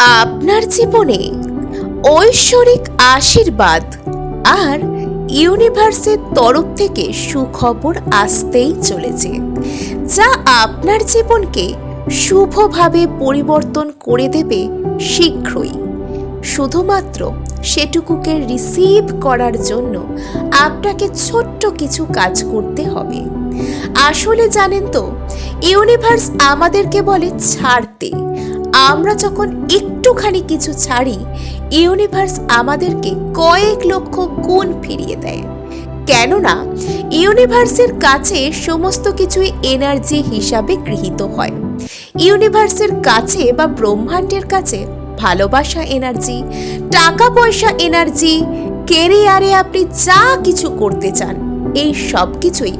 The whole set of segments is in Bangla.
আপনার জীবনে ঐশ্বরিক আশীর্বাদ আর ইউনিভার্সের তরফ থেকে সুখবর আসতেই চলেছে, যা আপনার জীবনকে শুভভাবে পরিবর্তন করে দেবে শীঘ্রই। শুধুমাত্র সেটুকুকে রিসিভ করার জন্য আপনাকে ছোট্ট কিছু কাজ করতে হবে। আসলে জানেন তো, ইউনিভার্স আমাদেরকে বলে ছাড়তে আমরা যখন একটুখানি কিছু ছাড়ি, ইউনিভার্স আমাদেরকে কয়েক লক্ষ গুণ ফিরিয়ে দেয়। কেননা, ইউনিভার্সের কাছে সমস্ত কিছুই এনার্জি হিসাবে গৃহীত হয়। ইউনিভার্সের কাছে বা ব্রহ্মাণ্ডের কাছে ভালোবাসা এনার্জি টাকা পয়সা এনার্জি, কেরিয়ারে আপনি যা কিছু করতে চান, এই সব কিছুই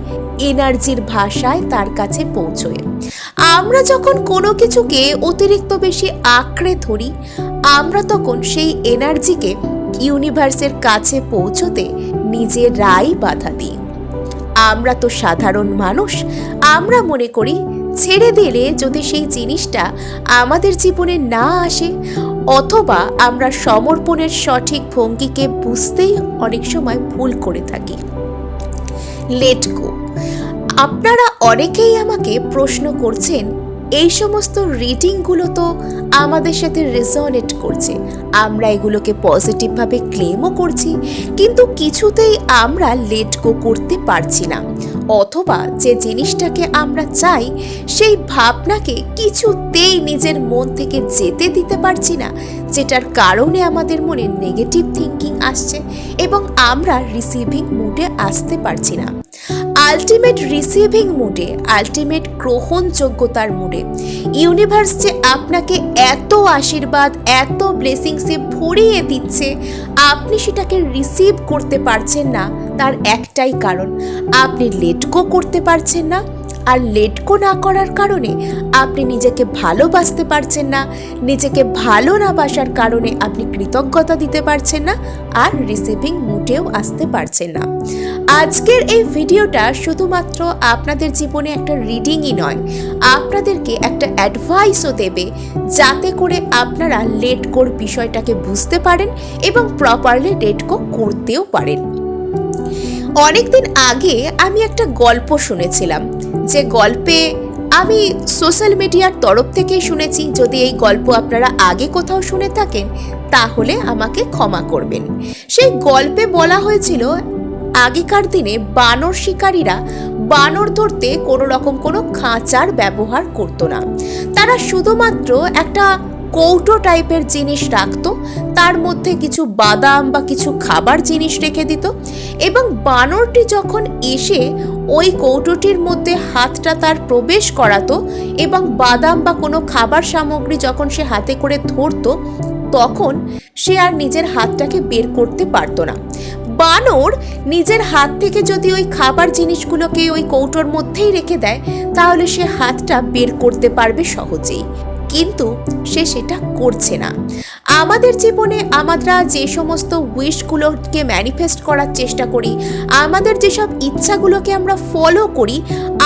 এনার্জির ভাষায় তার কাছে পৌঁছয়। আমরা যখন কোনো কিছুকে অতিরিক্ত বেশি আঁকড়ে ধরি, আমরা তখন সেই এনার্জিকে ইউনিভার্সের কাছে পৌঁছতে নিজেরাই বাধা দিই। আমরা তো সাধারণ মানুষ, আমরা মনে করি, ছেড়ে দিলে যদি সেই জিনিসটা আমাদের জীবনে না আসে, অথবা আমরা সমর্পণের সঠিক ভঙ্গিকে বুঝতেই অনেক সময় ভুল করে থাকি। লেট গো আপনারা অনেকেই আমাকে প্রশ্ন করছেন, এই সমস্ত রিডিংগুলো তো আমাদের সাথে রেজনেট করছে। আমরা এগুলোকে পজিটিভভাবে ক্লেমও করছি, কিন্তু কিছুতেই আমরা লেট গো করতে পারছি না। অথবা যে জিনিসটাকে আমরা চাই, সেই ভাবনাকে কিছুতেই নিজের মন থেকে যেতে দিতে পারছি না, যেটার কারণে আমাদের মনে নেগেটিভ থিঙ্কিং আসছে এবং আমরা রিসিভিং মুডে আসতে পারছি না। আলটিমেট রিসিভিং মুডে আলটিমেট গ্রহণযোগ্যতার মুডে ইউনিভার্স যে আপনাকে এত আশীর্বাদ, এত ব্লেসিংসে ভরিয়ে দিচ্ছে, আপনি সেটাকে রিসিভ করতে পারছেন না, তার একটাই কারণ, আপনি লেটকো করতে পারছেন না আর লেটকো না করার কারণে আপনি নিজেকে ভালোবাসতে পারছেন না, নিজেকে ভালো না বাসার কারণে আপনি কৃতজ্ঞতা দিতে পারছেন না আর রিসিভিং মুডেও আসতে পারছেন না। আজকের এই ভিডিওটা শুধুমাত্র আপনাদের জীবনে একটা রিডিংই নয়, আপনাদেরকে একটা অ্যাডভাইসও দেবে যাতে করে আপনারা লেটকোর বিষয়টাকে বুঝতে পারেন এবং প্রপারলি লেটকো করতেও পারেন। অনেকদিন আগে আমি একটা গল্প শুনেছিলাম। যে গল্পে আমি সোশ্যাল মিডিয়ার তরফ থেকেই শুনেছি, যদি এই গল্প আপনারা আগে কোথাও শুনে থাকেন, তাহলে আমাকে ক্ষমা করবেন। সেই গল্পে বলা হয়েছিল, আগেকার দিনে বানর শিকারীরা বানর ধরতে কোনো রকম কোনো খাঁচার ব্যবহার করতো না। তারা শুধুমাত্র একটা কৌটো টাইপের জিনিস রাখতো, তার মধ্যে কিছু বাদাম বা কিছু খাবার জিনিস রেখে দিত এবং বানরটি যখন এসে ওই কৌটোটির মধ্যে হাতটা তার প্রবেশ করাতো এবং বাদাম বা কোনো খাবার সামগ্রী যখন সে হাতে করে ধরতো, তখন সে আর নিজের হাতটাকে বের করতে পারতো না। বানর নিজের হাত থেকে যদি ওই খাবার জিনিসগুলোকে ওই কৌটোর মধ্যেই রেখে দেয়, তাহলে সে হাতটা বের করতে পারবে সহজেই। কিন্তু সে সেটা করছে না। আমাদের জীবনে আমরা যে সমস্ত উইশগুলোকে ম্যানিফেস্ট করার চেষ্টা করি, আমাদের যেসব ইচ্ছাগুলোকে আমরা ফলো করি,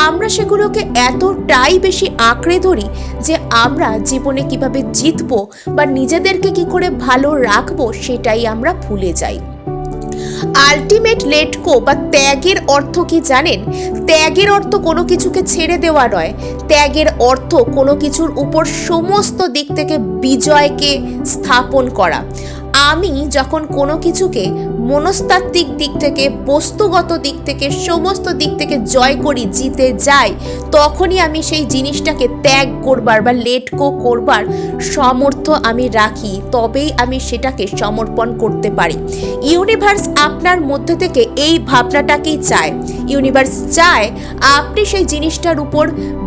আমরা সেগুলোকে এতটাই বেশি আঁকড়ে ধরি যে আমরা জীবনে কীভাবে জিতবো বা নিজেদেরকে কি করে ভালো রাখব সেটাই আমরা ভুলে যাই। আলটিমেট লেটকো বা ত্যাগের অর্থ কি জানেন? ত্যাগের অর্থ কোনো কিছুকে ছেড়ে দেওয়া নয়। ত্যাগের অর্থ কোনো কিছুর উপর সমস্ত দিক থেকে বিজয়কে স্থাপন করা। আমি যখন কোনো কিছুকে মনস্তাত্ত্বিক দিক থেকে, বস্তুগত দিক থেকে, সমস্ত দিক থেকে জয় করি, জিতে যাই, তখনই আমি সেই জিনিসটাকে ত্যাগ করবার বা লেটকো করবার সমর্থ আমি রাখি, তবেই আমি সেটাকে সমর্পণ করতে পারি। ইউনিভার্স আপনার মধ্যে থেকে এই ভাবনাটাকেই চায়। ইউনিভার্স চায় আপনি সেই জিনিসটার উপর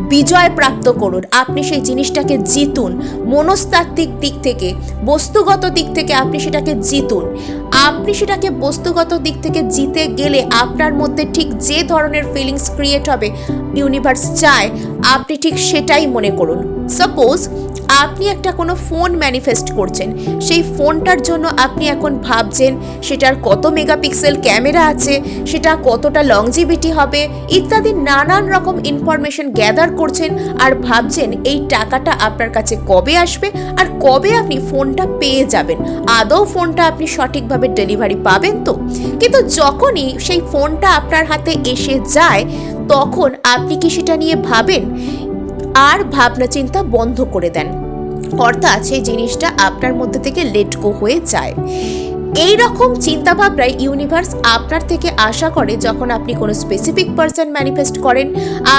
বিজয় প্রাপ্ত করুন। আপনি সেই জিনিসটাকে জিতুন। মনস্তাত্ত্বিক দিক থেকে, বস্তুগত দিক থেকে আপনি সেটাকে জিতুন। আপনি সেটাকে বস্তুগত দিক থেকে জিতে গেলে আপনার মধ্যে ঠিক যে ধরনের ফিলিংস ক্রিয়েট হবে ইউনিভার্স চায়, আপনি ঠিক সেটাই মনে করুন। সাপোজ আপনি একটা কোনো ফোন ম্যানিফেস্ট করছেন। সেই ফোনটার জন্য আপনি এখন ভাবছেন, সেটার কত মেগাপিক্সেল ক্যামেরা আছে, সেটা কতটা লংজিভিটি হবে, ইত্যাদি নানান রকম ইনফরমেশন গ্যাদার করছেন আর ভাবছেন এই টাকাটা আপনার কাছে কবে আসবে আর কবে আপনি ফোনটা পেয়ে যাবেন। আদৌ ফোনটা আপনি সঠিকভাবে ডেলিভারি পাবেন তো? কিন্তু যখনই সেই ফোনটা আপনার হাতে এসে যায়, তখন আপনি কি সেটা নিয়ে ভাবেন? আর ভাবনা চিন্তা বন্ধ করে দেন। অর্থাৎ সেই জিনিসটা আপনার মধ্যে থেকে লেটকো হয়ে যায়। এই রকম চিন্তাভাবনায় ইউনিভার্স আপনার থেকে আশা করে যখন আপনি কোনো স্পেসিফিক পার্সন ম্যানিফেস্ট করেন,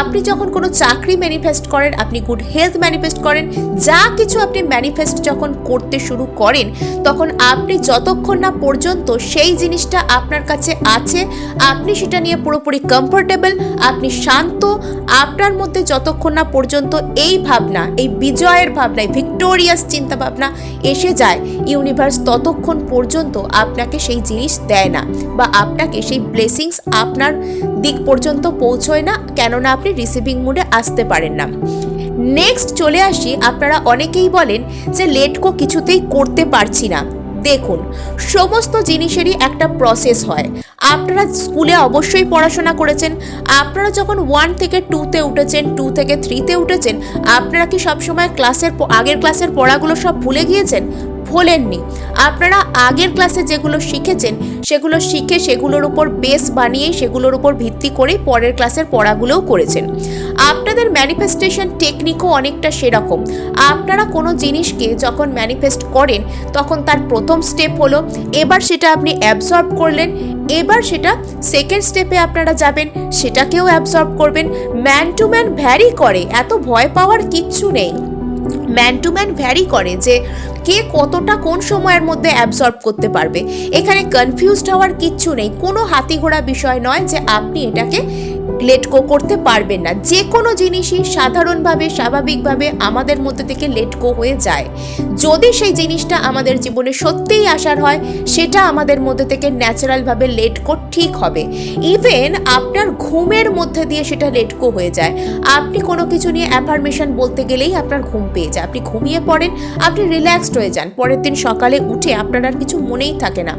আপনি যখন কোনো চাকরি ম্যানিফেস্ট করেন, আপনি গুড হেলথ ম্যানিফেস্ট করেন, যা কিছু আপনি ম্যানিফেস্ট যখন করতে শুরু করেন, তখন আপনি যতক্ষণ না পর্যন্ত সেই জিনিসটা আপনার কাছে আছে, আপনি সেটা নিয়ে পুরোপুরি কমফোর্টেবল আপনি শান্ত, আপনার মধ্যে যতক্ষণ না পর্যন্ত এই ভাবনা, এই বিজয়ের ভাবনায় ভিক্টোরিয়াস চিন্তা ভাবনা এসে যায় ইউনিভার্স ততক্ষণ পর্যন্ত আপনাকে সেই জিনিস দেয় না বা আপনাকে সেই ব্লেসিংস আপনার দিক পর্যন্ত পৌঁছয় না, কেননা আপনি রিসিভিং মুডে আসতে পারেন না। নেক্সট চলে আসি, আপনারা অনেকেই বলেন যে লেটকো কিছুতেই করতে পারছি না। দেখুন, সমস্ত জিনিসেরই একটা প্রসেস হয়। আপনারা স্কুলে অবশ্যই পড়াশোনা করেছেন, আপনারা যখন ওয়ান থেকে টুতে উঠেছেন টু থেকে থ্রিতে উঠেছেন, আপনারা কি সবসময় ক্লাসের আগের ক্লাসের পড়াগুলো সব ভুলে গিয়েছেন? ভোলেননি। আপনারা আগের ক্লাসে যেগুলো শিখেছেন, সেগুলো শিখে সেগুলোর উপর বেস বানিয়ে সেগুলোর উপর ভিত্তি করে পরের ক্লাসের পড়াগুলোও করেছেন। আপনাদের ম্যানিফেস্টেশন টেকনিকও অনেকটা সেরকম। আপনারা কোনো জিনিসকে যখন ম্যানিফেস্ট করেন, তখন তার প্রথম স্টেপ হলো, এবার সেটা আপনি অ্যাবসর্ব করলেন, এবার সেটা সেকেন্ড স্টেপে আপনারা যাবেন, সেটাকেও অ্যাবসর্ব করবেন। ম্যান টু ম্যান ভ্যারি করে, এত ভয় পাওয়ার কিচ্ছু নেই। ম্যান টু ম্যান ভ্যারি করে যে কে কতটা কোন সময়ের মধ্যে অ্যাবসর্ব করতে পারবে। এখানে কনফিউজড হওয়ার কিচ্ছু নেই। কোনো হাতি ঘোড়া বিষয় নয় যে আপনি এটাকে লেট গো করতে পারবেন না। যে কোনো জিনিসই সাধারণভাবে, স্বাভাবিকভাবে আমাদের মধ্যে থেকে লেটকো হয়ে যায়। যদি সেই জিনিসটা আমাদের জীবনে সত্যিই আসার হয়, সেটা আমাদের মধ্যে থেকে ন্যাচারালভাবে লেটকো ঠিক হবে। ইভেন আপনার ঘুমের মধ্যে দিয়ে সেটা লেটকো হয়ে যায়। আপনি কোনো কিছু নিয়ে অ্যাফার্মেশন বলতে গেলেই আপনার ঘুম পেয়ে যায়। আপনি ঘুমিয়ে পড়েন, আপনি রিল্যাক্সড হয়ে যান। পরের দিন সকালে উঠে আপনার আর কিছু মনেই থাকে না।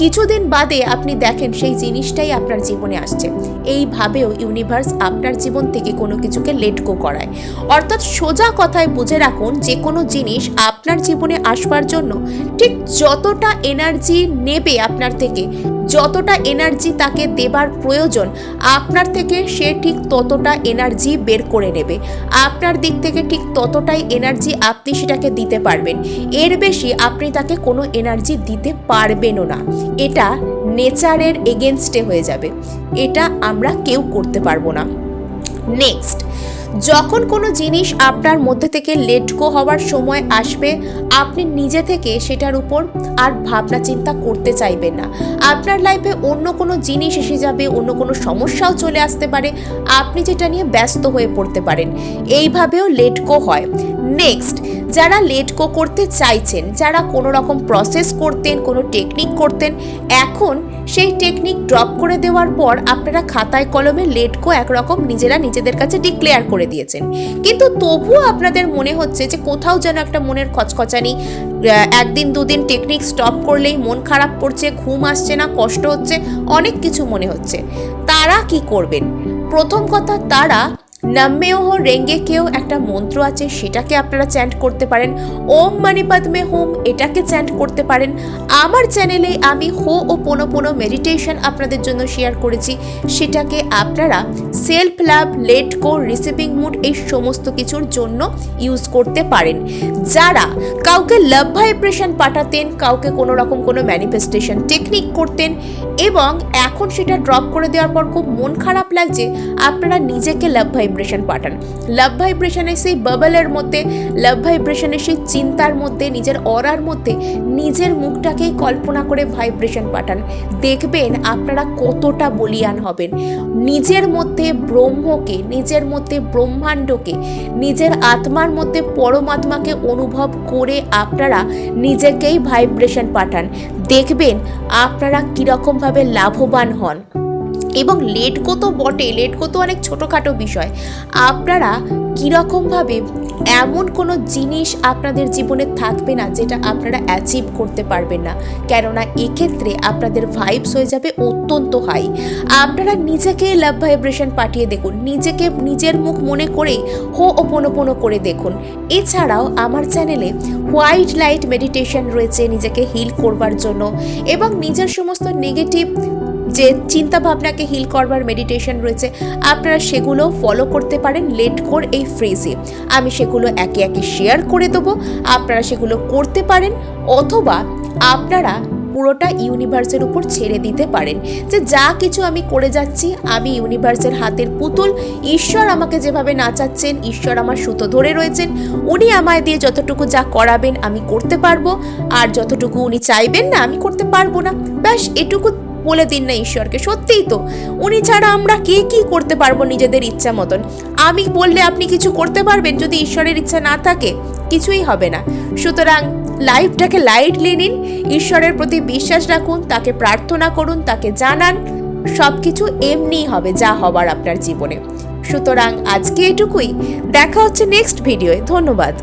কিছুদিন বাদে আপনি দেখেন সেই জিনিসটাই আপনার জীবনে আসছে। এইভাবেও ইউনিভার্স আপনার জীবন থেকে কোনো কিছুকে লেট গো করায়। অর্থাৎ সোজা কথায় বুঝে রাখুন, যে কোনো জিনিস আপনার জীবনে আসবার জন্য ঠিক যতটা এনার্জি নেবে আপনার থেকে, যতটা এনার্জি তাকে দেবার প্রয়োজন, আপনার থেকে সে ঠিক ততটা এনার্জি বের করে নেবে। আপনার দিক থেকে ঠিক ততটাই এনার্জি আপনি সেটাকে দিতে পারবেন। এর বেশি আপনি তাকে কোনো এনার্জি দিতে পারবেনও না। এটা নেচারের এগেনস্টে হয়ে যাবে। এটা আমরা কেউ করতে পারব না। নেক্সট, যখন কোনো জিনিস আপনার মধ্যে থেকে লেট গো হওয়ার সময় আসবে, আপনি নিজে থেকে সেটার উপর আর ভাবনা চিন্তা করতে চাইবেন না। আপনার লাইফে অন্য কোনো জিনিস এসে যাবে, অন্য কোনো সমস্যাও চলে আসতে পারে। আপনি যেটা নিয়ে ব্যস্ত হয়ে পড়তে পারেন। এইভাবেও লেট গো হয়। নেক্সট। যারা লেট গো করতে চাইছেন, যারা কোনো রকম প্রসেস করতেন, কোনো টেকনিক করতেন, এখন সেই টেকনিক ড্রপ করে দেওয়ার পর আপনারা খাতায় কলমে লেট গো একরকম নিজেরা নিজেদের কাছে ডিক্লেয়ার করে দিয়েছেন। কিন্তু তবুও আপনাদের মনে হচ্ছে যে কোথাও যেন একটা মনের খচখচানি একদিন দুদিন টেকনিক স্টপ করলেই মন খারাপ করছে, ঘুম আসছে না, কষ্ট হচ্ছে, অনেক কিছু মনে হচ্ছে। তারা কি করবেন? প্রথম কথা, তারা নাম্মেও রেঙ্গে কেউ একটা মন্ত্র আছে, সেটাকে আপনারা চ্যান্ট করতে পারেন। ওম মানি পদ্মে হোম, এটাকে চ্যান্ট করতে পারেন। আমার চ্যানেলে আমি হো ও পোনো পোনো মেডিটেশন আপনাদের জন্য শেয়ার করেছি। সেটাকে আপনারা self love let go receiving mood এই সমস্ত কিছুর জন্য ইউজ করতে পারেন। যারা কাউকে লাভ ভাইব্রেশন পাঠাতেন, কাউকে কোনো রকম কোনো ম্যানিফেস্টেশন টেকনিক করতেন এবং এখন সেটা ড্রপ করে দেওয়ার পর খুব মন খারাপ লাগছে, আপনারা নিজেকে লাভ ভাইব্রেশন পাঠান লাভ ভাইব্রেশনের সেই বাবলের মধ্যে লাভ ভাইব্রেশনের সেই চিন্তার মধ্যে, নিজের অরার মধ্যে, নিজের মুখটাকেই কল্পনা করে ভাইব্রেশন পাঠান দেখবেন আপনারা কতটা বলিয়ান হবেন। নিজের মধ্যে ব্রহ্মকে, নিজের মধ্যে ব্রহ্মাণ্ডকে, নিজের আত্মার মধ্যে পরমাত্মাকে অনুভব করে আপনারা নিজেকেই ভাইব্রেশন পাঠান দেখবেন আপনারা কীরকমভাবে লাভবান হন। এবং লেটকো তো বটে লেটকো তো অনেক ছোটোখাটো বিষয়। আপনারা কীরকমভাবে এমন কোনো জিনিস আপনাদের জীবনে থাকবে না যেটা আপনারা অ্যাচিভ করতে পারবেন না? কেননা এক্ষেত্রে আপনাদের ভাইবস হয়ে যাবে অত্যন্ত হাই আপনারা নিজেকে লাভ ভাইব্রেশন পাঠিয়ে দেখুন, নিজেকে নিজের মুখ মনে করে হো ওপনোপনো করে দেখুন। এছাড়াও আমার চ্যানেলে হোয়াইট লাইট মেডিটেশন রয়েছে নিজেকে হিল করবার জন্য এবং নিজের সমস্ত নেগেটিভ যে চিন্তা ভাবনাকে হিল করবার মেডিটেশন রয়েছে, আপনারা সেগুলো ফলো করতে পারেন লেট কোর এই ফ্রেজে আমি সেগুলো একে একে শেয়ার করে দেবো, আপনারা সেগুলো করতে পারেন, অথবা আপনারা পুরোটা ইউনিভার্সের উপর ছেড়ে দিতে পারেন। যে যা কিছু আমি করে যাচ্ছি, আমি ইউনিভার্সের হাতের পুতুল, ঈশ্বর আমাকে যেভাবে নাচাচ্ছেন, ঈশ্বর আমার সুতো ধরে রয়েছেন, উনি আমায় দিয়ে যতটুকু যা করাবেন আমি করতে পারব, আর যতটুকু উনি চাইবেন না আমি করতে পারব না। ব্যাস, এটুকু বলে দিন না ঈশ্বরকে, সত্যিই তো। উনি ছাড়া আমরা কে কি করতে পারব নিজেদের ইচ্ছা মতন? আমি বললে আপনি কিছু করতে পারবেন যদি ঈশ্বরের ইচ্ছা না থাকে? কিছুই হবে না। সুতরাং লাইফটাকে লাইটলি নিন, ঈশ্বরের প্রতি বিশ্বাস রাখুন, তাকে প্রার্থনা করুন, তাকে জানান। সব কিছু এমনিই হবে যা হবার আপনার জীবনে। সুতরাং আজকে এটুকুই। দেখা হচ্ছে নেক্সট ভিডিওয় ধন্যবাদ।